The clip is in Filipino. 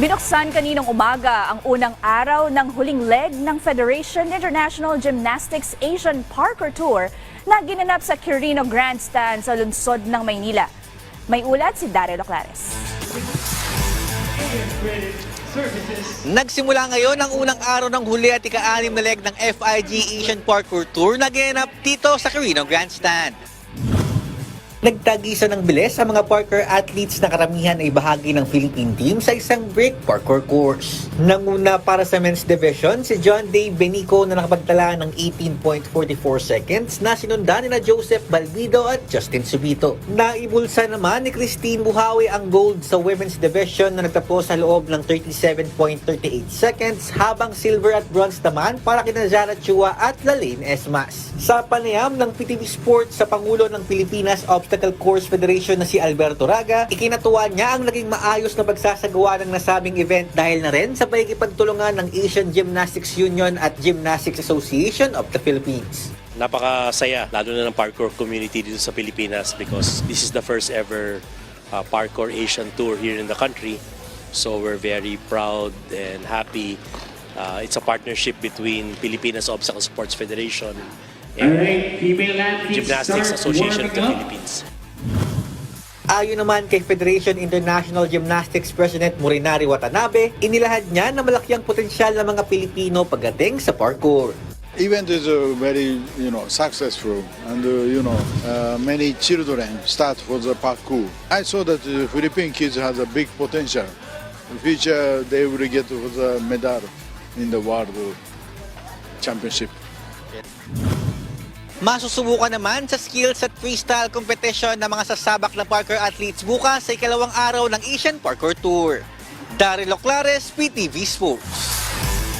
Binuksan kaninang umaga ang unang araw ng huling leg ng Federation International Gymnastics Asian Parkour Tour na ginanap sa Quirino Grandstand sa lungsod ng Maynila. May ulat si Daryl Oclares. Nagsimula ngayon ang unang araw ng huli at ika-anim na leg ng FIG Asian Parkour Tour na ginanap dito sa Carino Grandstand. Nagtagisa ng bilis ang mga parkour athletes na karamihan ay bahagi ng Philippine team sa isang break parkour course. Nanguna para sa men's division si John Dave Benico na nakapagtala ng 18.44 seconds na sinundan ni na Joseph Balbido at Justin Subito. Naibulsa naman ni Christine Buhawi ang gold sa women's division na nagtapos sa loob ng 37.38 seconds habang silver at bronze naman para kina Zara Chua at Lalaine Esmas. Sa panayam ng PTV Sports sa Pangulo ng Pilipinas Obstacle Course Federation na si Alberto Raga, ikinatuwa niya ang naging maayos na pagsasagawa ng nasabing event dahil na rin sa pagkikipagtulungan ng Asian Gymnastics Union at Gymnastics Association of the Philippines. napakasaya, lalo na ng parkour community dito sa Pilipinas because this is the first ever uh, parkour Asian tour here in the country. So we're very proud and happy. Uh, it's a partnership between Pilipinas Obstacle Sports Federation and right, Gymnastics Association of the. Philippines. Ayon naman kay Federation International Gymnastics President Morinari Watanabe, inilahad niya na malaki ang potensyal ng mga Pilipino pagdating sa parkour. event is uh, very you know successful and uh, you know uh, many children start for the parkour i saw that uh, philippine kids has a big potential in future they will get the medal in the world championship Masusubukan naman sa skills at freestyle competition ng mga sasabak na parkour athletes bukas sa ikalawang araw ng Asian Parkour Tour. Daryl Oclares, PTV Sports.